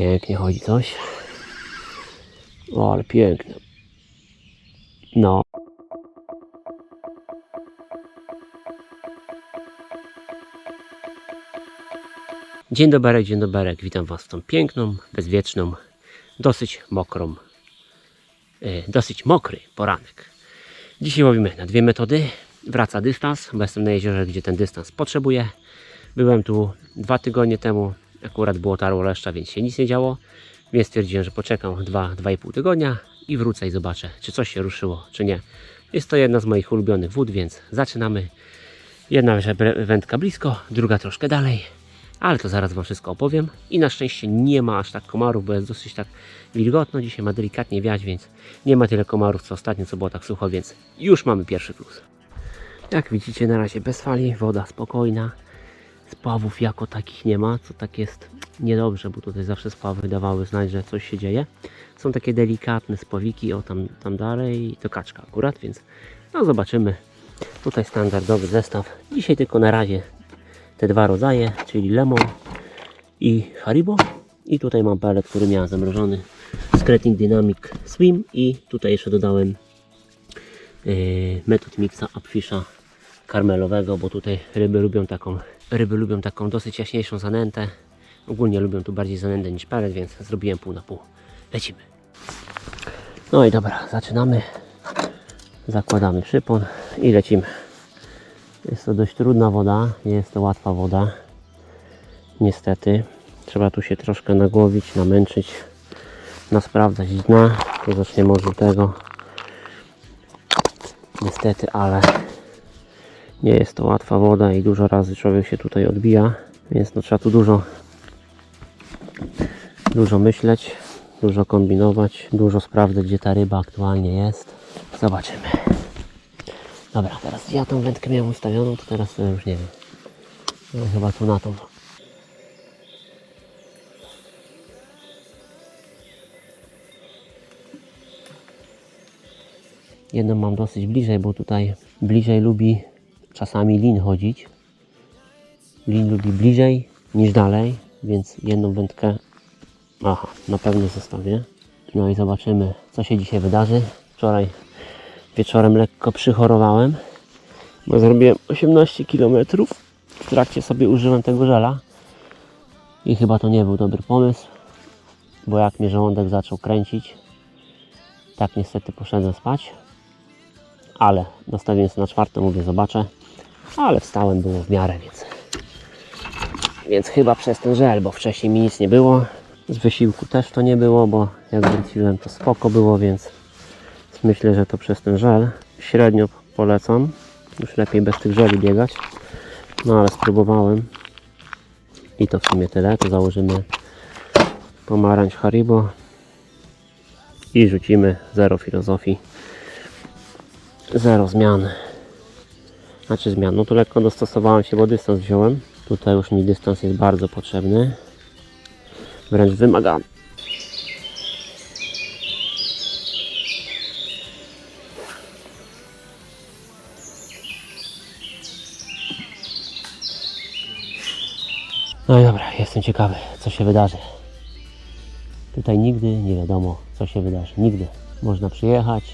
Pięknie chodzi coś. O, ale piękne. No. Dzień dobry, dzień dobry. Witam Was w tą piękną, bezwieczną, dosyć mokrą, e, dosyć mokry poranek. Dzisiaj łowimy na dwie metody. Wraca dystans, bo jestem na jeziorze, gdzie ten dystans potrzebuję. Byłem tu dwa tygodnie temu, akurat było tarło leszcza, więc się nic nie działo. Więc stwierdziłem, że poczekam 2-2,5 tygodnia i wrócę i zobaczę, czy coś się ruszyło, czy nie. Jest to jedna z moich ulubionych wód, więc zaczynamy. Jedna wędka blisko, druga troszkę dalej, ale to zaraz Wam wszystko opowiem. I na szczęście nie ma aż tak komarów, bo jest dosyć tak wilgotno. Dzisiaj ma delikatnie wiać, więc nie ma tyle komarów co ostatnio, co było tak sucho, więc już mamy pierwszy plus. Jak widzicie, na razie bez fali, woda spokojna. Spławów jako takich nie ma, co tak jest niedobrze, bo tutaj zawsze spławy dawały znać, że coś się dzieje. Są takie delikatne spławiki, o tam, tam dalej, to kaczka akurat, więc no zobaczymy. Tutaj standardowy zestaw. Dzisiaj tylko na razie te dwa rodzaje, czyli lemon i haribo. I tutaj mam pelet, który miałem zamrożony. Scrating Dynamic Swim i tutaj jeszcze dodałem yy, metod mixa upfisha karmelowego, bo tutaj ryby lubią taką ryby lubią taką dosyć jaśniejszą zanętę. Ogólnie lubią tu bardziej zanętę niż pelet, więc zrobiłem pół na pół. Lecimy. No i dobra, zaczynamy. Zakładamy przypon i lecimy. Jest to dość trudna woda, nie jest to łatwa woda. Niestety. Trzeba tu się troszkę nagłowić, namęczyć, nasprawdzać dna. Tu zaczniemy od tego. Niestety, ale nie jest to łatwa woda i dużo razy człowiek się tutaj odbija, więc no trzeba tu dużo dużo myśleć, dużo kombinować, dużo sprawdzać gdzie ta ryba aktualnie jest. Zobaczymy. Dobra, teraz ja tą wędkę miałem ustawioną, to teraz już nie wiem. No, chyba tu na tą. Jedną mam dosyć bliżej, bo tutaj bliżej lubi czasami lin chodzić. Lin lubi bliżej niż dalej, więc jedną wędkę aha, na pewno zostawię. No i zobaczymy, co się dzisiaj wydarzy. Wczoraj wieczorem lekko przychorowałem, bo zrobiłem 18 km. W trakcie sobie użyłem tego żela i chyba to nie był dobry pomysł, bo jak mnie żołądek zaczął kręcić, tak niestety poszedłem spać ale nastawiłem się na czwartą, mówię zobaczę, ale wstałem było w miarę, więc więc chyba przez ten żel, bo wcześniej mi nic nie było. Z wysiłku też to nie było, bo jak wróciłem to spoko było, więc myślę, że to przez ten żel. Średnio polecam. Już lepiej bez tych żeli biegać. No ale spróbowałem. I to w sumie tyle, to założymy pomarańcz Haribo. I rzucimy zero filozofii. Zero zmian. Znaczy zmian, no tu lekko dostosowałem się, bo dystans wziąłem. Tutaj już mi dystans jest bardzo potrzebny. Wręcz wymagany. No i dobra, jestem ciekawy, co się wydarzy. Tutaj nigdy nie wiadomo, co się wydarzy. Nigdy. Można przyjechać,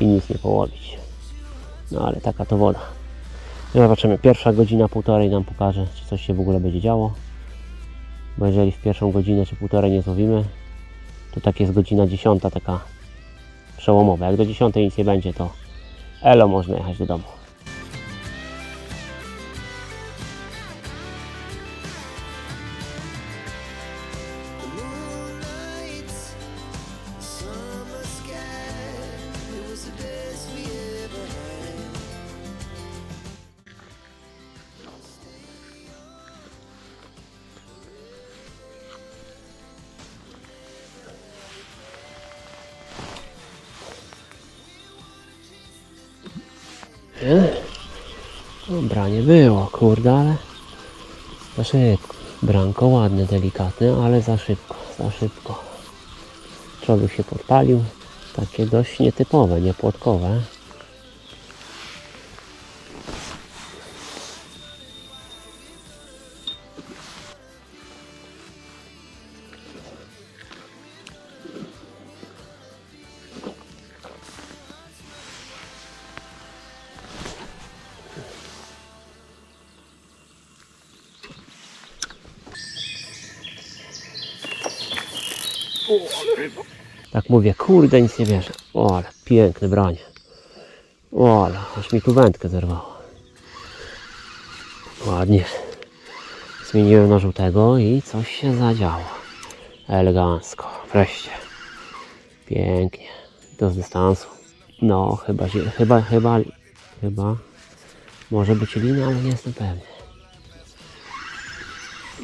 i nic nie połowić. No ale taka to woda. Zobaczymy, pierwsza godzina, półtorej nam pokaże, czy coś się w ogóle będzie działo. Bo jeżeli w pierwszą godzinę czy półtorej nie złowimy, to tak jest godzina dziesiąta taka przełomowa. Jak do dziesiątej nic nie będzie, to elo można jechać do domu. Ale za szybko. Branko ładne, delikatne, ale za szybko, za szybko. Człowiek się podpalił. Takie dość nietypowe, niepłotkowe. Mówię, kurde, nic nie bierze. O, ale piękne branie. O, ale aż mi tu wędkę zerwało. Ładnie. Zmieniłem na żółtego i coś się zadziało. Elegancko. Wreszcie. Pięknie. Do dystansu. No, chyba, chyba, chyba, chyba. Może być lina, ale nie jestem pewny.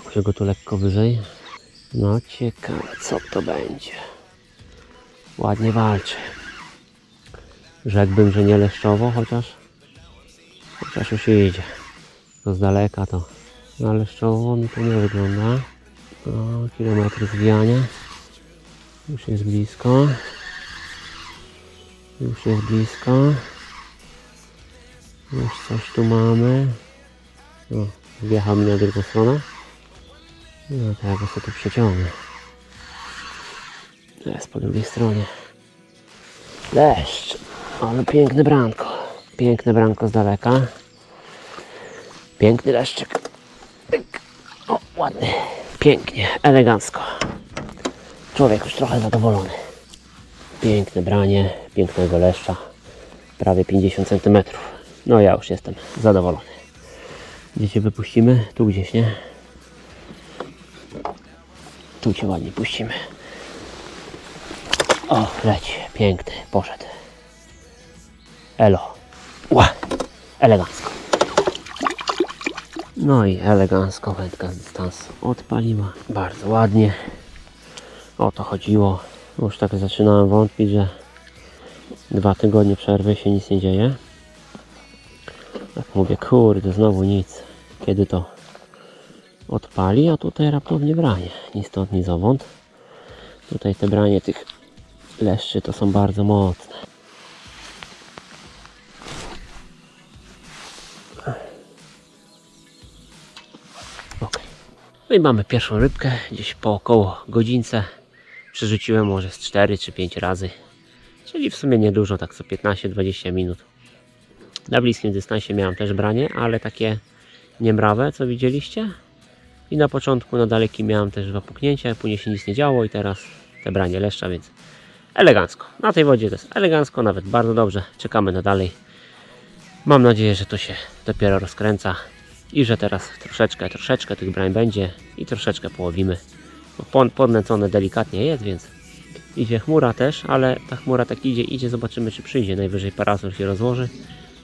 Muszę go tu lekko wyżej. No ciekawe, co to będzie. Ładnie walczy. Rzekłbym, że nie leszczowo, chociaż chociaż już idzie. To z daleka to na leszczowo mi to nie wygląda. O, kilometr zwijania. Już jest blisko. Już jest blisko. Już coś tu mamy. O, wjechał mi na drugą stronę. No ja go sobie tu przeciągnę. Jest po drugiej stronie. Deszcz. Ale piękne branko. Piękne branko z daleka. Piękny leszczyk. Tyk. O, ładny. Pięknie, elegancko. Człowiek już trochę zadowolony. Piękne branie, pięknego leszcza. Prawie 50 cm. No ja już jestem zadowolony. Gdzie cię wypuścimy? Tu gdzieś, nie? Tu cię ładnie puścimy. O, leci. Piękny. Poszedł. Elo. Ła. Elegancko. No i elegancko wędka z dystansu odpaliła. Bardzo ładnie. O to chodziło. Już tak zaczynałem wątpić, że dwa tygodnie przerwy się nic nie dzieje. Tak mówię, kurde, znowu nic. Kiedy to odpali, a tutaj raptownie branie. Ni stąd, ni zowąd. Tutaj te branie tych leszczy to są bardzo mocne. Ok. No i mamy pierwszą rybkę, gdzieś po około godzince. Przerzuciłem może z 4 czy 5 razy. Czyli w sumie niedużo, tak co 15-20 minut. Na bliskim dystansie miałem też branie, ale takie niemrawe, co widzieliście. I na początku na dalekim miałem też dwa puknięcia, później się nic nie działo i teraz te branie leszcza, więc elegancko. Na tej wodzie jest elegancko, nawet bardzo dobrze. Czekamy na dalej. Mam nadzieję, że to się dopiero rozkręca i że teraz troszeczkę, troszeczkę tych brań będzie i troszeczkę połowimy. Podnęcone delikatnie jest, więc idzie chmura też, ale ta chmura tak idzie, idzie, zobaczymy czy przyjdzie. Najwyżej parasol się rozłoży,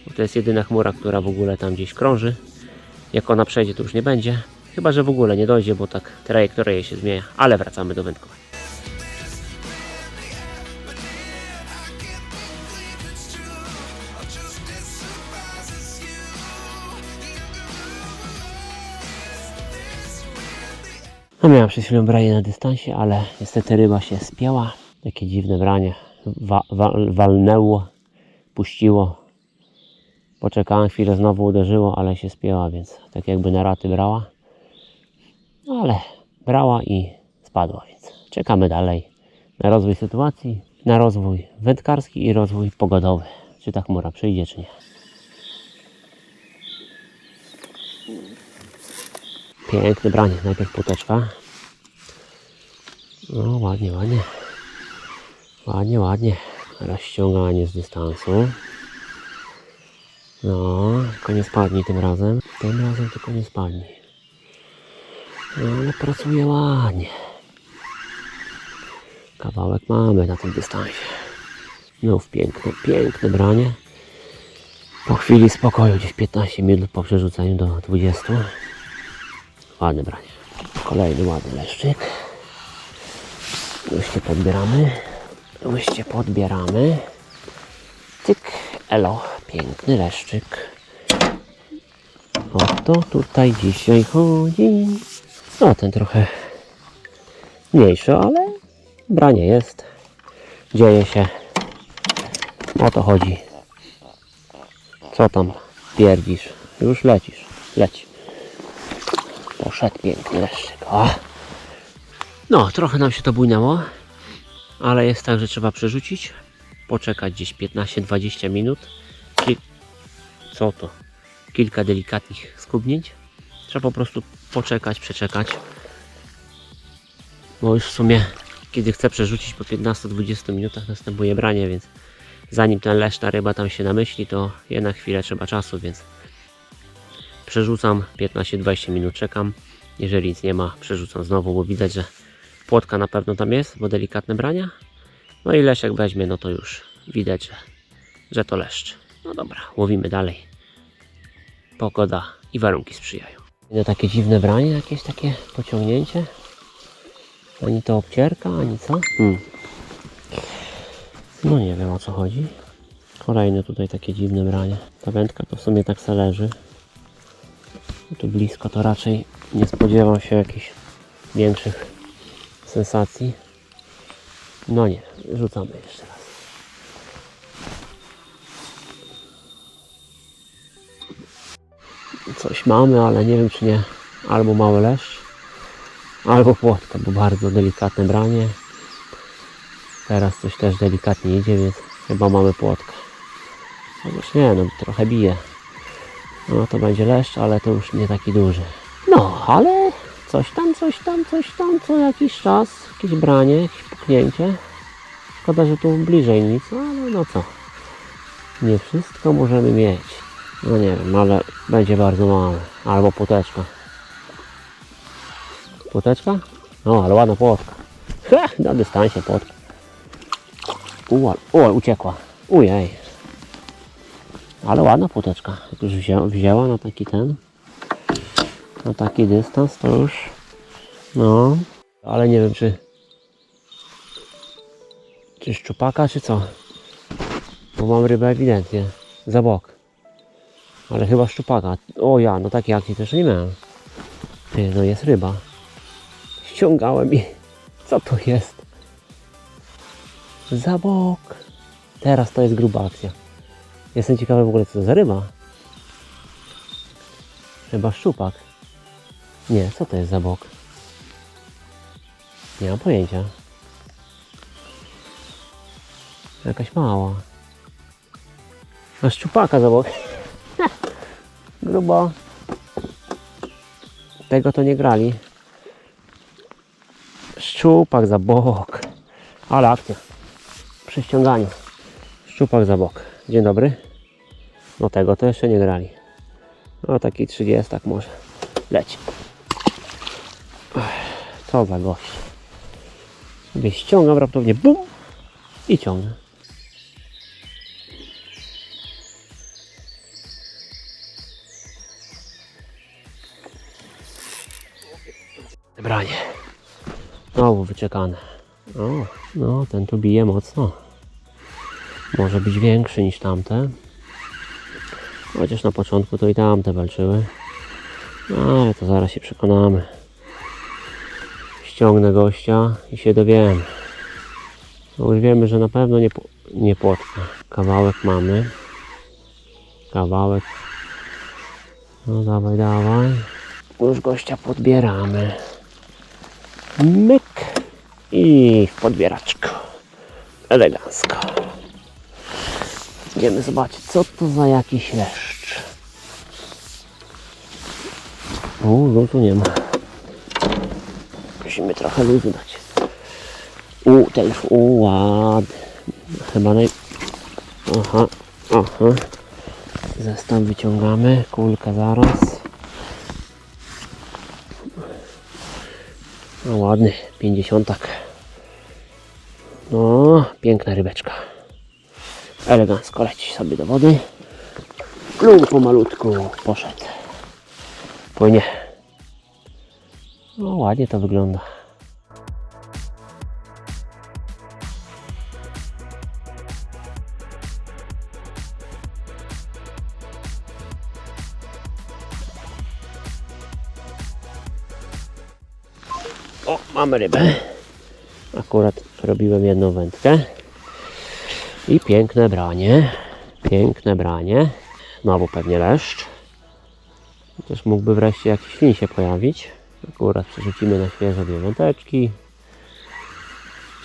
bo to jest jedyna chmura, która w ogóle tam gdzieś krąży. Jak ona przejdzie, to już nie będzie. Chyba, że w ogóle nie dojdzie, bo tak trajektoria się zmienia, ale wracamy do wędkowania. No miałem przed chwilą branie na dystansie, ale niestety ryba się spięła. Takie dziwne branie. Wa wa walnęło, puściło. Poczekałem chwilę, znowu uderzyło, ale się spięła, więc tak jakby na raty brała. No ale brała i spadła, więc czekamy dalej na rozwój sytuacji, na rozwój wędkarski i rozwój pogodowy. Czy ta chmura przyjdzie, czy nie. Piękne branie. Najpierw płoteczka. No ładnie, ładnie. Ładnie, ładnie. Rozciąganie z dystansu. No, tylko nie spadnij tym razem. Tym razem tylko nie spadnij. No, ale pracuje ładnie. Kawałek mamy na tym dystansie. No, piękne, piękne branie. Po chwili spokoju, gdzieś 15 minut po przerzuceniu do 20. Ładne branie. Kolejny ładny leszczyk. Łyście podbieramy. Łyście podbieramy. Tyk. Elo. Piękny leszczyk. O to tutaj dzisiaj chodzi. No ten trochę mniejszy, ale branie jest. Dzieje się. O to chodzi. Co tam pierdzisz? Już lecisz. Leci. Poszedł piękny leszczyk. O. No, trochę nam się to bujnęło, ale jest tak, że trzeba przerzucić, poczekać gdzieś 15-20 minut. Kil... Co to? Kilka delikatnych skubnięć. Trzeba po prostu poczekać, przeczekać. Bo już w sumie kiedy chcę przerzucić po 15-20 minutach następuje branie, więc zanim ten leszna ryba tam się namyśli, to jednak chwilę trzeba czasu, więc przerzucam 15-20 minut, czekam. Jeżeli nic nie ma, przerzucam znowu, bo widać, że płotka na pewno tam jest, bo delikatne brania. No i leszek weźmie, no to już widać, że, że to leszcz. No dobra, łowimy dalej. Pogoda i warunki sprzyjają. No takie dziwne branie, jakieś takie pociągnięcie. Ani to obcierka, ani co? Hmm. No nie wiem o co chodzi. Kolejne tutaj takie dziwne branie. Ta wędka to w sumie tak se leży. Tu blisko to raczej nie spodziewam się jakichś większych sensacji. No nie, rzucamy jeszcze raz. Coś mamy, ale nie wiem czy nie albo mały leszcz, albo płotka, bo bardzo delikatne branie. Teraz coś też delikatnie idzie, więc chyba mamy płotkę. Chociaż nie, no trochę bije. No to będzie leszcz, ale to już nie taki duży. No, ale coś tam, coś tam, coś tam, co jakiś czas, jakieś branie, jakieś puknięcie. Szkoda, że tu bliżej nic, no ale no co. Nie wszystko możemy mieć. No nie wiem, ale będzie bardzo małe. Albo płoteczka. Płoteczka? No, ale ładna płotka. Ha, na dystansie płotka. U, o, uciekła. Ujej. Ale ładna płoteczka. Jak już wzięła, wzięła na taki ten, na taki dystans, to już, no, ale nie wiem czy, czy szczupaka, czy co. Bo mam rybę ewidentnie za bok. Ale chyba szczupaka. O ja, no takiej akcji też nie miałem. Ty, no jest ryba. Ściągałem i co to jest? Za bok. Teraz to jest gruba akcja. Jestem ciekawy w ogóle co to za ryba. Chyba szczupak. Nie, co to jest za bok? Nie mam pojęcia. Jakaś mała. A szczupaka za bok. Grubo. Tego to nie grali. Szczupak za bok. Ale akcja. Przy ściąganiu. Szczupak za bok. Dzień dobry. No tego to jeszcze nie grali. No taki 30 tak może. Leci. Co za gość. Sobie ściągam raptownie. Bum! I ciągnę. Branie. Znowu wyczekane. O, no ten tu bije mocno. Może być większy niż tamte. Chociaż na początku to i tamte walczyły. No, ale to zaraz się przekonamy. Ściągnę gościa i się dowiemy. No już wiemy, że na pewno nie, nie płotka. Kawałek mamy. Kawałek. No dawaj, dawaj. Już gościa podbieramy. Myk. I w. Elegancko. Idziemy zobaczyć, co to za jakiś leszcz. O, luzu nie ma. Musimy trochę luzu dać. U, ten już, ładny. Chyba naj... Aha, aha. Zestaw wyciągamy, kulka zaraz. No ładny, 50. No, piękna rybeczka elegancko leci sobie do wody. Plum pomalutku poszedł. Płynie. No ładnie to wygląda. O, mamy rybę. Akurat robiłem jedną wędkę. I piękne branie. Piękne branie. Znowu pewnie leszcz. Też mógłby wreszcie jakiś lin się pojawić. Akurat przerzucimy na świeże dwie wąteczki.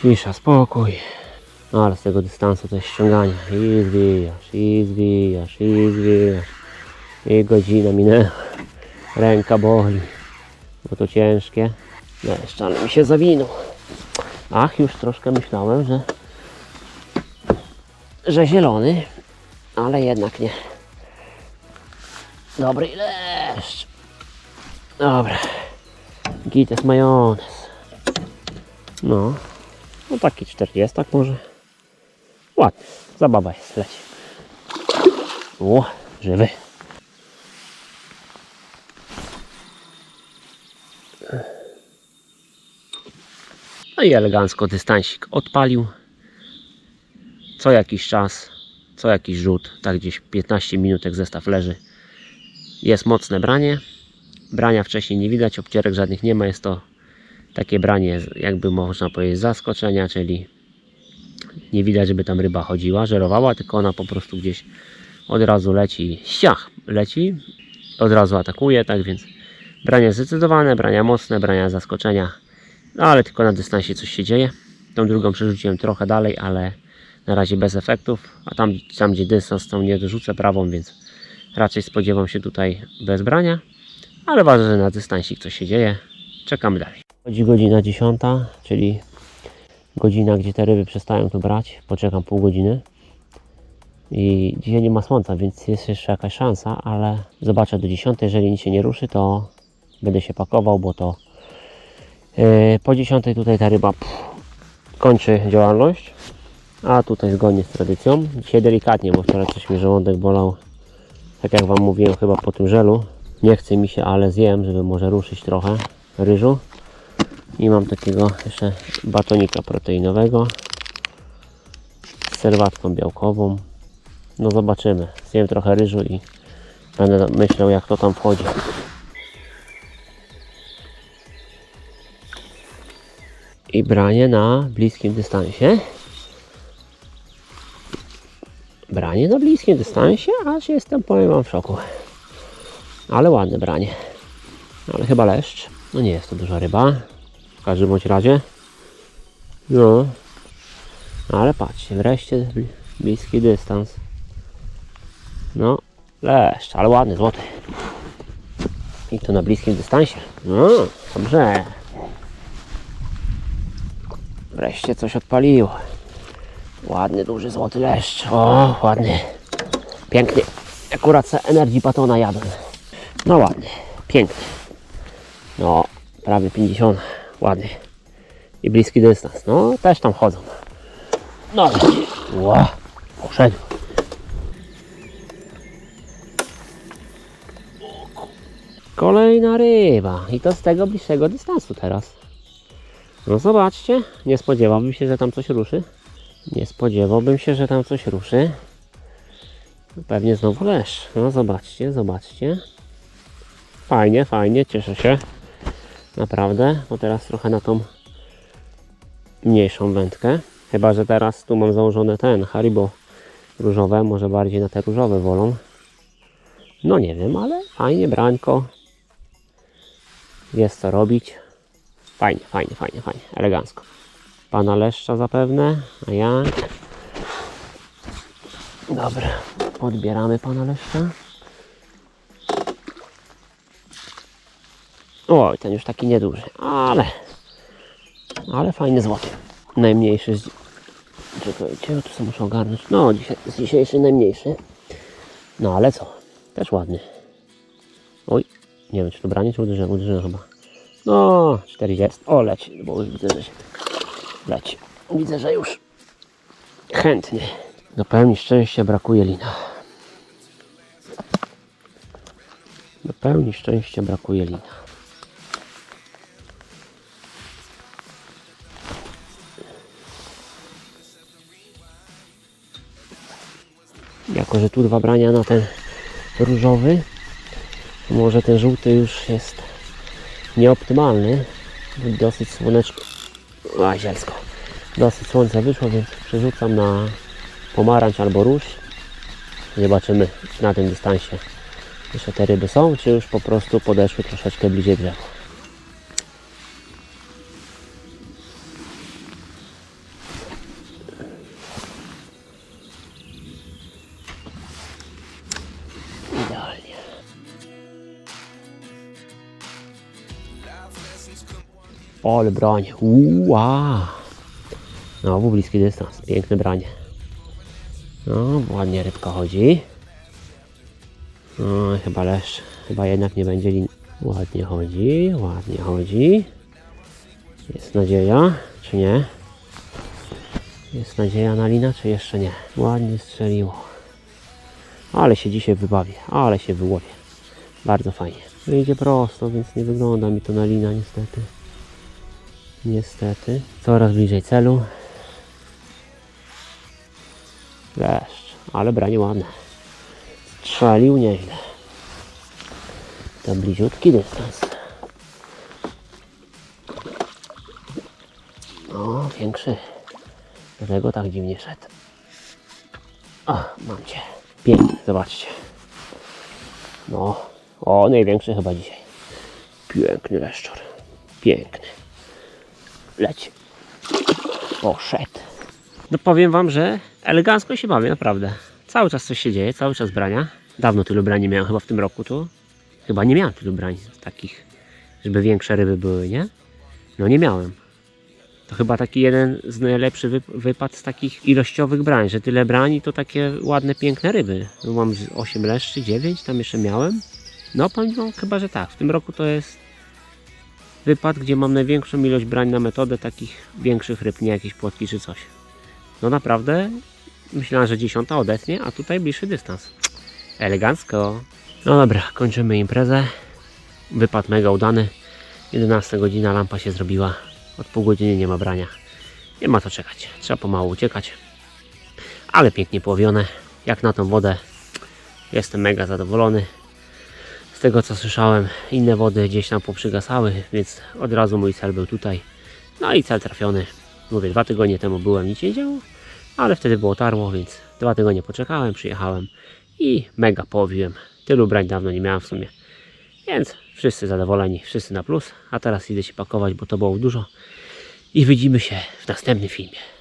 Cisza, spokój. No ale z tego dystansu to jest ściąganie. I zwijasz, i zwijasz, i zwijasz. I godzina minęła. Ręka boli. Bo to ciężkie. Jeszcze, ale mi się zawinął. Ach, już troszkę myślałem, że że zielony, ale jednak nie. Dobry leszcz. Dobra. Gites majonez. No. No taki 40 tak może. Ładny. Zabawa jest, leci. O, żywy. No i elegancko dystansik odpalił. Co jakiś czas, co jakiś rzut, tak gdzieś 15 minut jak zestaw leży. Jest mocne branie. Brania wcześniej nie widać, obcierek żadnych nie ma. Jest to takie branie, jakby można powiedzieć, zaskoczenia, czyli nie widać, żeby tam ryba chodziła, żerowała, tylko ona po prostu gdzieś od razu leci, ściach leci, od razu atakuje, tak więc brania zdecydowane, brania mocne, brania zaskoczenia, no ale tylko na dystansie coś się dzieje. Tą drugą przerzuciłem trochę dalej, ale na razie bez efektów, a tam, tam gdzie dystans tą nie dorzucę prawą, więc raczej spodziewam się tutaj bez brania, ale ważne, że na dystansik coś się dzieje. Czekamy dalej. Chodzi godzina 10, czyli godzina, gdzie te ryby przestają tu brać. Poczekam pół godziny. I dzisiaj nie ma słońca, więc jest jeszcze jakaś szansa, ale zobaczę do 10. Jeżeli nic się nie ruszy, to będę się pakował, bo to yy, po 10 tutaj ta ryba pff, kończy działalność. A tutaj zgodnie z tradycją. Dzisiaj delikatnie, bo wczoraj coś mi żołądek bolał. Tak jak Wam mówiłem chyba po tym żelu. Nie chce mi się, ale zjem, żeby może ruszyć trochę ryżu. I mam takiego jeszcze batonika proteinowego z serwatką białkową. No zobaczymy. Zjem trochę ryżu i będę myślał jak to tam wchodzi. I branie na bliskim dystansie. Branie na bliskim dystansie, aż jestem, powiem wam, w szoku. Ale ładne branie. Ale chyba leszcz. No nie jest to duża ryba. W każdym bądź razie. No. Ale patrzcie, wreszcie bli- bliski dystans. No, leszcz, ale ładny, złoty. I to na bliskim dystansie. No, dobrze. Wreszcie coś odpaliło. Ładny, duży, złoty leszcz. O, ładny. Piękny. Akurat se Energy Batona jadłem. No ładny, piękny. No, prawie 50. Ładny. I bliski dystans. No, też tam chodzą. No, ła, poszedł. Kolejna ryba. I to z tego bliższego dystansu teraz. No zobaczcie, nie spodziewałbym się, że tam coś ruszy. Nie spodziewałbym się, że tam coś ruszy. Pewnie znowu leszcz. No zobaczcie, zobaczcie. Fajnie, fajnie, cieszę się. Naprawdę, bo teraz trochę na tą mniejszą wędkę. Chyba, że teraz tu mam założone ten Haribo różowe, może bardziej na te różowe wolą. No nie wiem, ale fajnie, brańko. Jest co robić. Fajnie, fajnie, fajnie, fajnie, elegancko. Pana leszcza zapewne, a jak? Dobra, podbieramy pana leszcza. Oj, ten już taki nieduży, ale ale fajny złoty. Najmniejszy z... Czekajcie, tu muszę ogarnąć. No, dzisiaj, dzisiejszy najmniejszy. No, ale co? Też ładny. Oj, nie wiem, czy to branie, czy uderzyłem, uderzyłem chyba. No, 40. O, leci, bo już widzę, że się Widzę, że już chętnie. Do pełni szczęścia brakuje lina. Do pełni szczęścia brakuje lina. Jako, że tu dwa brania na ten różowy, może ten żółty już jest nieoptymalny. Dosyć słoneczko. A, zielsko. Dosyć słońce wyszło, więc przerzucam na pomarańcz albo róż. Zobaczymy czy na tym dystansie jeszcze te ryby są, czy już po prostu podeszły troszeczkę bliżej brzegu. Ale broń. Uła. Znowu bliski dystans. Piękne branie. No, ładnie rybka chodzi. No, chyba leszcz. Chyba jednak nie będzie lin. Ładnie chodzi, ładnie chodzi. Jest nadzieja, czy nie? Jest nadzieja na lina, czy jeszcze nie? Ładnie strzeliło. Ale się dzisiaj wybawię, ale się wyłowię. Bardzo fajnie. Wyjdzie prosto, więc nie wygląda mi to na lina niestety. Niestety. Coraz bliżej celu. Leszcz, ale branie ładne. Strzelił nieźle. To bliziutki dystans. No, większy. Dlatego tak dziwnie szedł. O, mam cię. Piękny, zobaczcie. No, o, największy chyba dzisiaj. Piękny leszczor. Piękny. Leci. Poszedł. No powiem wam, że elegancko się bawię, naprawdę. Cały czas coś się dzieje, cały czas brania. Dawno tylu brań nie miałem, chyba w tym roku tu. Chyba nie miałem tylu brań takich, żeby większe ryby były, nie? No nie miałem. To chyba taki jeden z najlepszych wy, wypad z takich ilościowych brań, że tyle brań to takie ładne, piękne ryby. Mam z 8 leszczy, 9 tam jeszcze miałem. No powiem wam, chyba, że tak. W tym roku to jest wypad, gdzie mam największą ilość brań na metodę takich większych ryb, nie jakieś płotki czy coś. No naprawdę myślałem, że dziesiąta odetnie, a tutaj bliższy dystans. Elegancko. No dobra, kończymy imprezę. Wypad mega udany. 11 godzina lampa się zrobiła. Od pół godziny nie ma brania. Nie ma co czekać. Trzeba pomału uciekać. Ale pięknie połowione. Jak na tą wodę jestem mega zadowolony. Z tego co słyszałem, inne wody gdzieś tam poprzygasały, więc od razu mój cel był tutaj. No i cel trafiony. Mówię, dwa tygodnie temu byłem, nic nie działo, ale wtedy było tarło, więc dwa tygodnie poczekałem, przyjechałem i mega połowiłem. Tylu brań dawno nie miałem w sumie. Więc wszyscy zadowoleni, wszyscy na plus. A teraz idę się pakować, bo to było dużo. I widzimy się w następnym filmie.